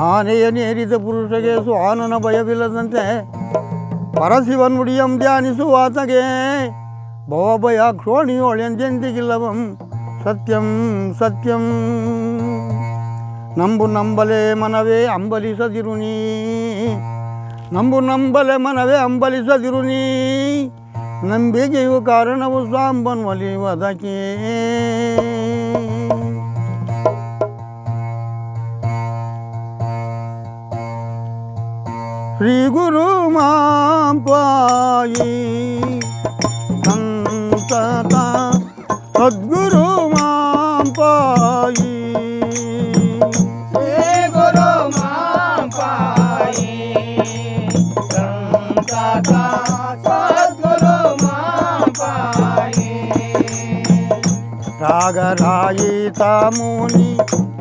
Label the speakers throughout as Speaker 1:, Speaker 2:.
Speaker 1: ಆನೆಯ ನೇರಿದ ಪುರುಷಗೆ ಸ್ವಾನನ ಭಯವಿಲ್ಲದಂತೆ ಪರಶಿವ ನುಡಿಯಂ ಧ್ಯಾನಿಸುವಾತಗೆ ಭವಭಯ ಕ್ಷೋಣಿಯೋಳೆಂದೆಂದಿಗಿಲ್ಲವಂ ಸತ್ಯಂ ಸತ್ಯಂ. ನಂಬು ನಂಬಲೆ ಮನವೇ ಅಂಬಲಿಸದಿರು ನೀ. ನಂಬು ನಂಬಲೆ ಮನವೇ ಅಂಬಲಿಸದಿರು ನೀ. ನಂಬಿಕೆಯು ಕಾರಣವು ಸಾಂಬನ್ ಒಲಿಯುವುದಕ್ಕೆ చిగురు మాయి సంతత సద్గురు మాయి రాగరాయి తముని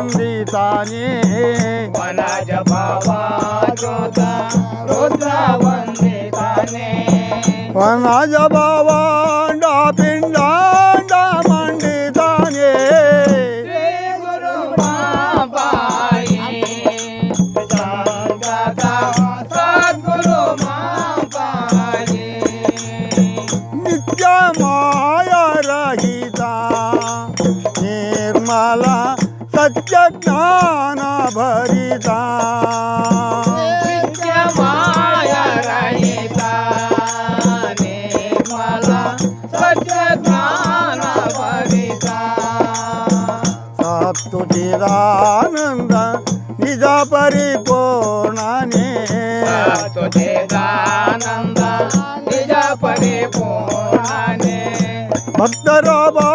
Speaker 1: वंदिताने
Speaker 2: मनाज बाबा जोता रुद्रा वंदिताने
Speaker 1: मनाज बाबा डा मंडिताने माया रहिता निर्मला सत्य ज्ञाना भरिता
Speaker 2: माया राहिता मला सत्य ज्ञाना भरिता
Speaker 1: साप्तो चिदानंद निज परिपूर्णाने। साप्तो
Speaker 2: चिदानंद निज परिपूर्णाने।
Speaker 1: भक्त रबा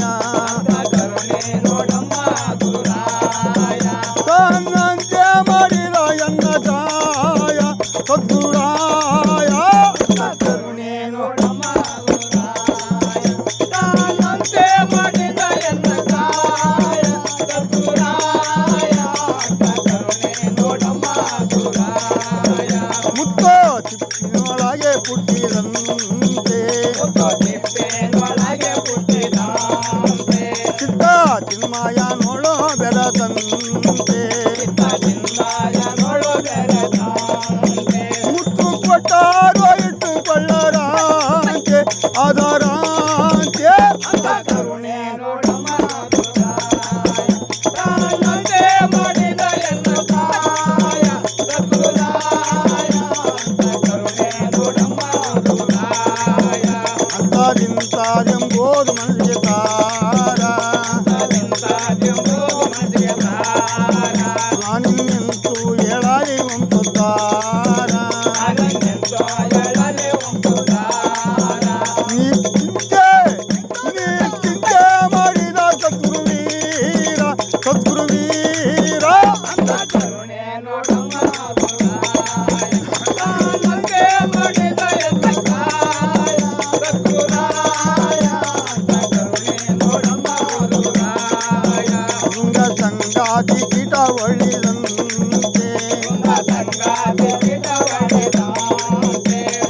Speaker 1: ya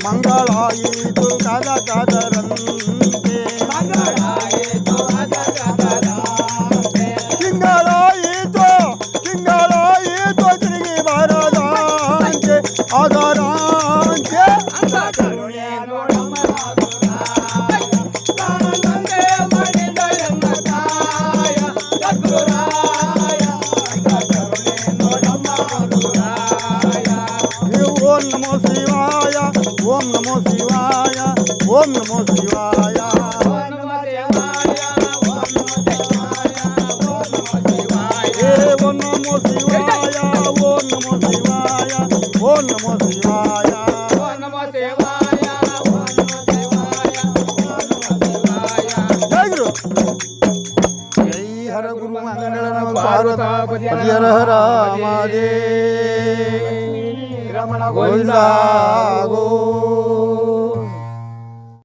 Speaker 1: మంగళాయి కద కదర. पार्वतापती
Speaker 2: रामा दे गोविंदा
Speaker 1: गो